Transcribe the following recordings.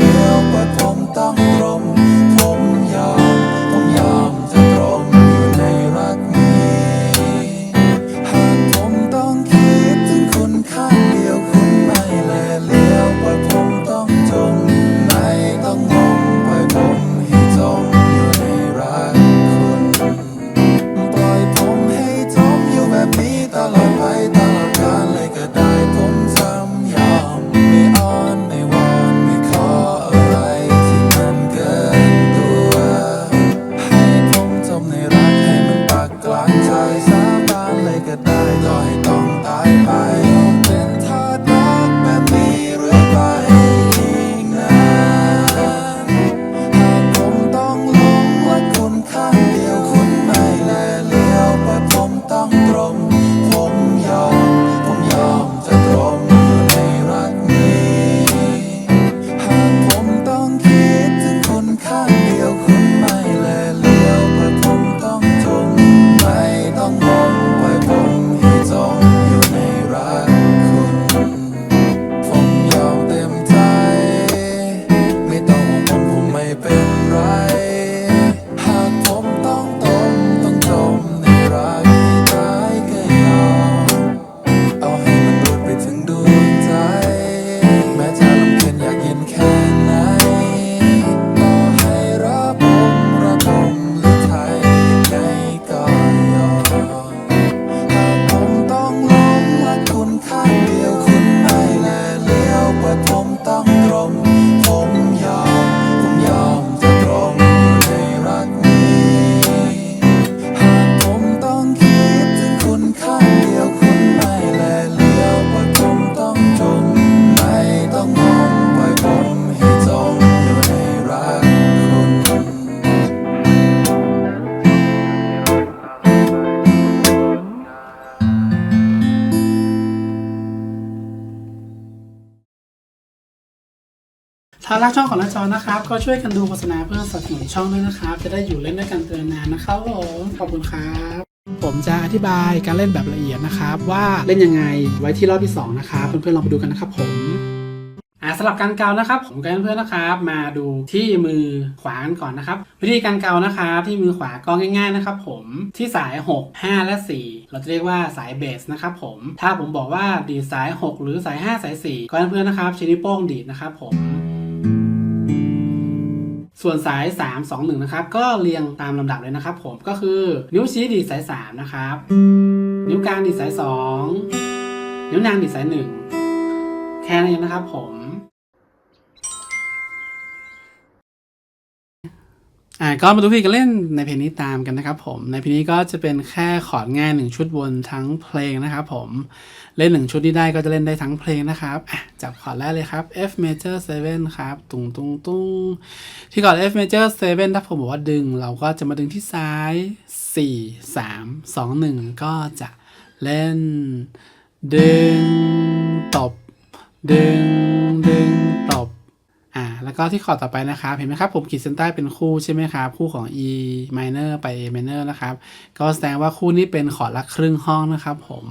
ย ผมต้องตรงผม ถ้ารักช่องของน้าจอนะครับ ก็ช่วยกันดูโฆษณาเพื่อสนับสนุนช่องด้วยนะครับ จะได้อยู่เล่นด้วยกันเตือนนานนะครับผมขอบคุณครับ ผมจะอธิบายการเล่นแบบละเอียดนะครับ ว่าเล่นยังไงไว้ที่รอบที่สองนะครับเพื่อนๆลองไปดูกันนะครับผมอ่าสำหรับการเกานะครับ ผมกับเพื่อนๆนะครับ มาดูที่มือขวากันก่อนนะครับ วิธีการเกานะครับ ที่มือขวาก็ง่าย ๆนะครับ ผมที่สาย 6 5 และ 4 เราจะเรียกว่าสายเบสนะครับผมถ้าผมบอกว่าดีดสาย 6 หรือสาย 5 สาย 4ก็เพื่อนๆนะครับใช้นิ้วโป้งดีดนะครับผม ส่วนสาย 3 2 1 นะครับ ก็เรียงตามลำดับเลยนะครับ ผมก็คือนิ้วชี้ดีดสาย 3 นะครับ นิ้วกลางดีดสาย 2 นิ้วนางดีดสาย 1 แค่นั้นเองนะครับผม อ่าก็มาดูพี่กันเล่นในเพลงนี้ตามกันนะครับผมในเพลงนี้ก็จะเป็นแค่คอดง่ายหนึ่งชุดวนทั้งเพลงนะครับผมเล่นหนึ่งชุดที่ได้ก็จะเล่นได้ทั้งเพลงนะครับอะจับคอดแรกเลยครับ F major 7 ครับตุงตุงตุงที่คอด F major 7 ถ้าผมบอกว่าดึง เราก็จะมาดึงที่ซ้าย 4 3 2 1 ก็จะเล่น ดึง ตบ ดึงดึง แล้วก็ที่คอดต่อไปนะครับ เห็นไหมครับ ผมขีดเส้นใต้เป็นคู่ใช่ไหมครับ คู่ของ E minor ไป A minor นะครับ ก็แสดงว่าคู่นี้เป็นคอร์ดละครึ่งห้องนะครับ ผม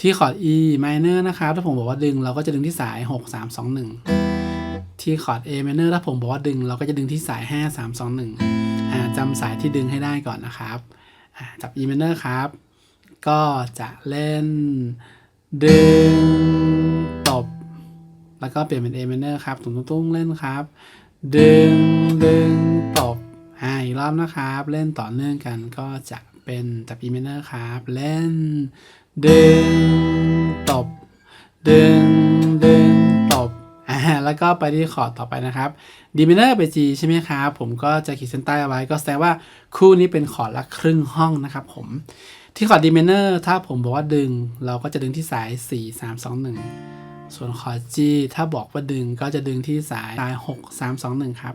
ที่คอร์ด E minor นะครับ ถ้าผมบอกว่าดึงเราก็จะดึงที่สาย 6 3 2 1 ที่คอร์ด A minor ถ้าผมบอกว่าดึง เราก็จะดึงที่สาย 5 3 2 1อ่าจำสายที่ดึงให้ได้ก่อนนะครับจับ E minor ครับ ก็จะเล่นดึง แล้วก็เปลี่ยนเป็น A minor ครับตุ้งตุ้งเล่นครับ ดึงดึงตบอ่าอีกรอบนะครับ เล่นต่อเนื่องกันก็จะเป็นจับ E minor ครับ เล่น ดึงตบ ดึงดึงตบอ่าแล้วก็ไปที่คอร์ดต่อไปนะครับ D minor ไป G ใช่ไหมครับ ผมก็จะขีดเส้นใต้เอาไว้ ก็แสดงว่าคู่นี้เป็นคอร์ดละครึ่งห้องนะครับผมที่คอร์ด D minor ถ้าผมบอกว่าดึง เราก็จะดึงที่สาย 4 3 2 1 ส่วนคอร์ด G ถ้าบอกว่าดึงก็จะดึงที่สายสาย 6 3 2 1 ครับ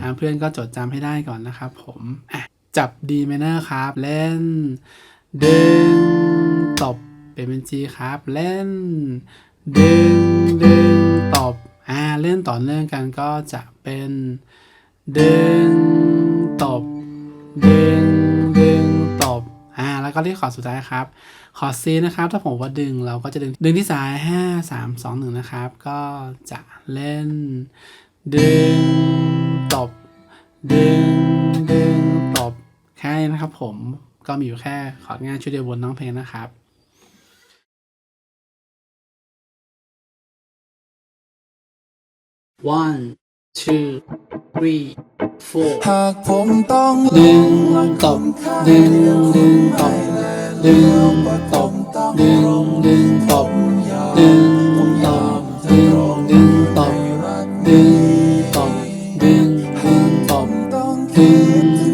อ่าเพื่อนก็จดจำให้ได้ก่อนนะครับผมอะจับ D minor ครับ เล่น ดึง ตบเป็นเป็น G ครับ เล่น ดึง ดึง ตบอ่าเล่นต่อเนื่องกันก็จะเป็น ดึง ตบ ดึงดึงตบอ่า แล้วก็ที่คอสุดท้ายครับคอร์ด C นะครับ ถ้าผมว่าดึงเราก็จะดึงดึงที่สาย5 3 2 1นะครับ ก็จะเล่น ดึงตบ ดึงดึงตบแค่นี้นะครับ ผมก็มีอยู่แค่คอดง่ายชุดเดียวบนน้องเพลงนะครับ one two three หากผมต้องดึงตบดึงดึงตบดึงตบดึงดึงตบดึงตบดึงดึงตบดึงตบดึงดึงตบต้องดึง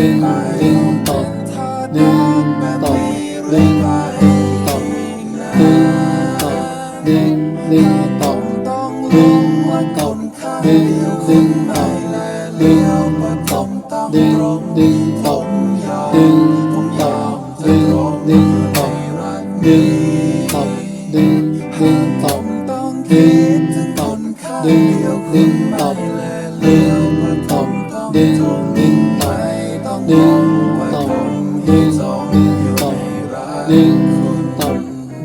ดึงดึงตบดึงตบดึงตบดึงตบดึงดึงตบดึงตบดึงดึงตบดึงตบดึงดึงตบดึงตบดึงดึงตบดึง ดึงตบ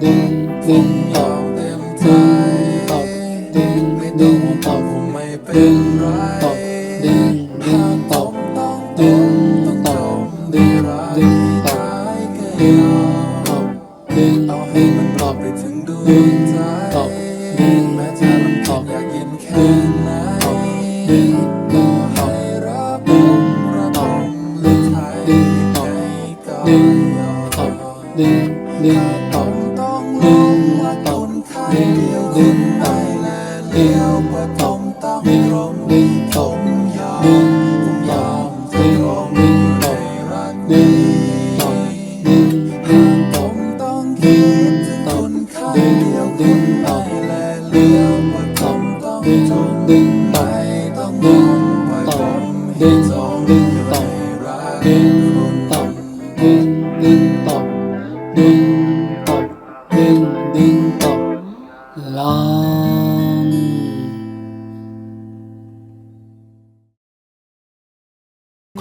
ดึงดึงตบดึงตบดึงดึงตบดึงตบดึงดึงตบดึงตบดึงดึงตบดึงตบดึงดึงตบดึงตบดึง Deus.